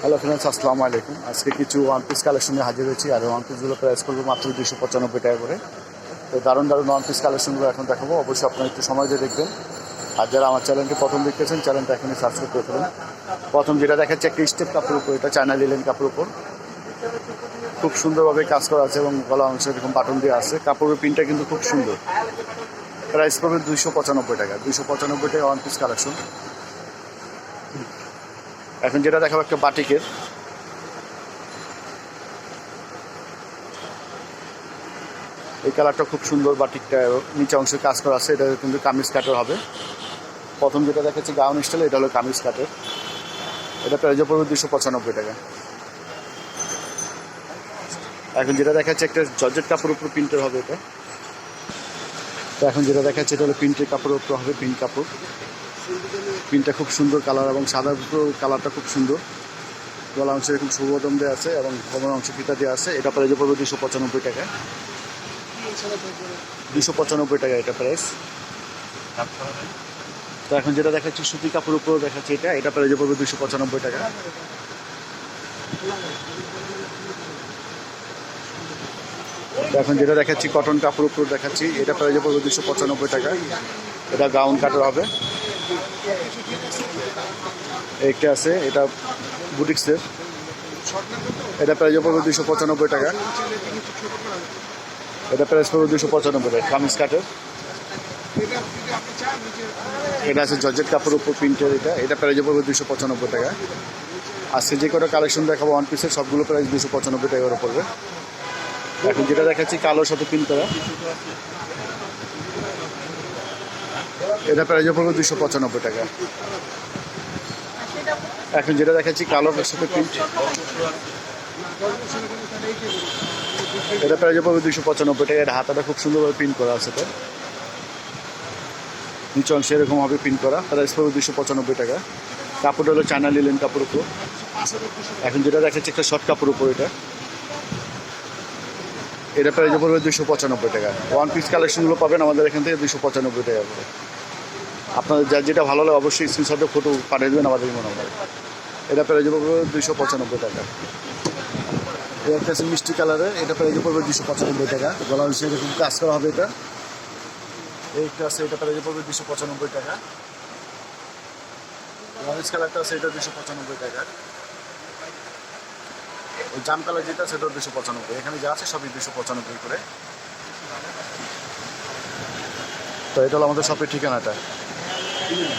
Hello friends আসসালামু আলাইকুম। আজকে কিছু ওয়ান পিস কালেকশনে হাজির হয়েছি, আর ওয়ান পিসগুলো প্রাইস করব মাত্র দুশো পঁচানব্বই টাকা করে। তো দারুণ দারুণ ওয়ান পিস কালেকশনগুলো এখন দেখাবো। অবশ্যই আপনারা একটু সময় দিয়ে দেখবেন। আর যারা আমার চ্যানেলটি প্রথম দেখতেছেন চ্যানেলটা এখানে সাবস্ক্রাইব করে ফেলুন। প্রথম যেটা দেখাচ্ছে, একটা স্টেপ কাপড়ের উপর, এটা চায়না লিলেন কাপড়ের উপর। খুব সুন্দরভাবে কাজ করা আছে এবং গলা অংশ এরকম বাটন দিয়ে আছে। কাপড়ের প্রিন্টটা কিন্তু খুব সুন্দর। প্রাইস পড়বে দুইশো পঁচানব্বই টাকা, দুইশো পঁচানব্বই টাকা ওয়ান পিস কালেকশন এখন যেটা দেখাবো একটা বাটিকের। এই কালারটা খুব সুন্দর বাটিকটা নিচে অংশে কাজ করা আছে এটা কিন্তু কামিজ কাটের হবে। প্রথম যেটা দেখাচ্ছি গাউন স্টাইল, এটা হলো কামিজ কাটের। এটা প্রাইজে পড়বে দুশো পঁচানব্বই টাকা। এখন যেটা দেখাচ্ছে একটা জর্জেট কাপড়ের উপর প্রিন্টের হবে এটা। তো এখন যেটা দেখাচ্ছে, এটা হলো প্রিন্টের কাপড়ের উপর হবে প্রিন্ট কাপড়। প্রিন্টটা খুব সুন্দর কালার এবং সাদা কালারটা খুব সুন্দর। গলা অংশে এরকম সুবদম দেওয়া আছে এবং কোমর অংশ ফিতা দেওয়া আছে। এটা প্রাইজে পড়বে দুশো পঁচানব্বই টাকা। দুশো পঁচানব্বই টাকা এটা প্রাইস তো এখন যেটা দেখাচ্ছি, সুতি কাপড়ের উপরেও দেখাচ্ছি এটা। এটা প্রাইজে পড়বে দুশো পঁচানব্বই টাকা। এখন যেটা দেখাচ্ছি কটন কাপড় উপর দেখাচ্ছি। এটা প্রাইজে পড়বে দুশো পঁচানব্বই টাকা। এটা গাউন কাটার হবে। একটা আছে, এটা বুটিক্সের। এটা প্রাইজে পড়বে দুশো পঁচানব্বই টাকা। এটা প্রাইস পড়বে দুশো পঁচানব্বই টাকা, কামিজ কাটের এটা আছে জর্জেট কাপড় উপর প্রিন্টের এটা। এটা প্রাইজে পড়বে দুশো পঁচানব্বই টাকা। আজকে যে কটা কালেকশন দেখাবো ওয়ান পিসের সবগুলো প্রাইস দুশো পঁচানব্বই টাকা করে পড়বে। এখন যেটা দেখাচ্ছি, কালোর সাথে প্রিন্ট করা। এটা প্রাইজে পড়বে দুশো পঁচানব্বই টাকা। এখন যেটা দেখাচ্ছি কালোর সাথে প্রিন্ট এটা প্রাইজে পড়বে দুশো পঁচানব্বই টাকা। এটা হাতাটা খুব সুন্দরভাবে প্রিন্ট করা আছে তো নিচে অংশে এরকম হবে প্রিন্ট করা। প্রাইস পড়বে দুশো পঁচানব্বই টাকা। কাপড়টা হলো চায়না লিলেন কাপড় উপর। এখন যেটা দেখাচ্ছি, একটা শর্ট কাপড় উপর এটা। এটা প্রাইজে পড়বে দুশো পঁচানব্বই টাকা। ওয়ান পিস কালেকশনগুলো পাবেন আমাদের এখান থেকে দুশো পঁচানব্বই টাকা করে। আপনাদের যার যেটা ভালো লাগে অবশ্যই স্ক্রিনশটে ফটো পাঠিয়ে দেবেন আমাদের মনে হয় এটা প্রাইজে পড়বে দুশো পঁচানব্বই টাকা। একটা আছে মিষ্টি কালারের, এটা প্রাইজে পড়বে দুশো পঁচানব্বই টাকা। গলা অংশে এরকম কাজ করা হবে এটা। এইটা আছে, এটা প্রাইজে পড়বে দুশো পঁচানব্বই টাকা। অরেঞ্জ কালারটা আছে, এটা দুশো পঁচানব্বই টাকা। ওই জাম কালার যেটা সেটা দুশো পঁচানব্বই। এখানে যা আছে, সবই দুশো পঁচানব্বই করে। তো এটা হলো আমাদের শপের ঠিকানাটা। 嗯。